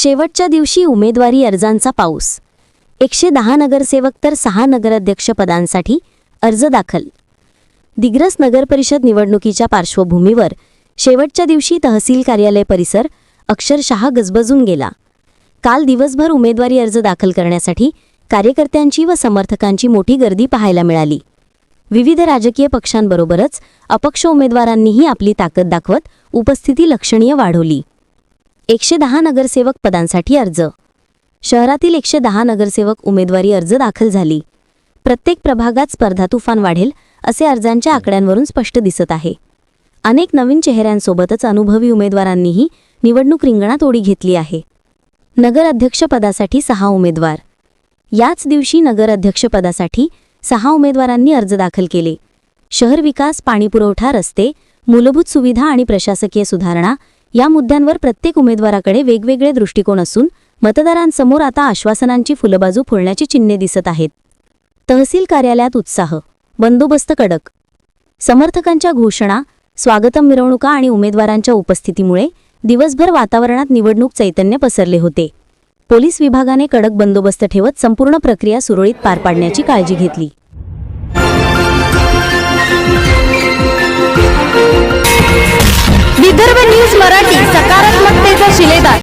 शेवटच्या दिवशी उमेदवारी अर्जांचा पाऊस. एकशे दहा नगरसेवक तर सहा नगराध्यक्ष पदांसाठी अर्ज दाखल. दिग्रस नगरपरिषद निवडणुकीच्या पार्श्वभूमीवर शेवटच्या दिवशी तहसील कार्यालय परिसर अक्षरशः गजबजून गेला. काल दिवसभर उमेदवारी अर्ज दाखल करण्यासाठी कार्यकर्त्यांची व समर्थकांची मोठी गर्दी पाहायला मिळाली. विविध राजकीय पक्षांबरोबरच अपक्ष उमेदवारांनीही आपली ताकद दाखवत उपस्थिती लक्षणीय वाढवली. एकशे दहा नगरसेवक पदांसाठी अर्ज. शहरातील एकशे दहा नगरसेवक उमेदवारी अर्ज दाखल झाली. प्रत्येक प्रभागात स्पर्धा तुफान वाढेल असे अर्जांच्या आकड्यांवरून स्पष्ट दिसत आहे. अनेक नवीन चेहऱ्यांसोबतच अनुभवी उमेदवारांनीही निवडणूक रिंगणात ओढी घेतली आहे. नगर अध्यक्षपदासाठी सहा उमेदवार. याच दिवशी नगर अध्यक्षपदासाठी सहा उमेदवारांनी अर्ज दाखल केले. शहर विकास पाणीपुरवठा रस्ते मूलभूत सुविधा आणि प्रशासकीय सुधारणा या मुद्द्यांवर प्रत्येक उमेदवाराकडे वेगवेगळे दृष्टिकोन असून मतदारांसमोर आता आश्वासनांची फुलबाजू फुलण्याची चिन्हे दिसत आहेत. तहसील कार्यालयात उत्साह बंदोबस्त कडक. समर्थकांच्या घोषणा स्वागतम मिरवणुका आणि उमेदवारांच्या उपस्थितीमुळे दिवसभर वातावरणात निवडणूक चैतन्य पसरले होते. पोलीस विभागाने कडक बंदोबस्त ठेवत संपूर्ण प्रक्रिया सुरळीत पार पाडण्याची काळजी घेतली. mochileta.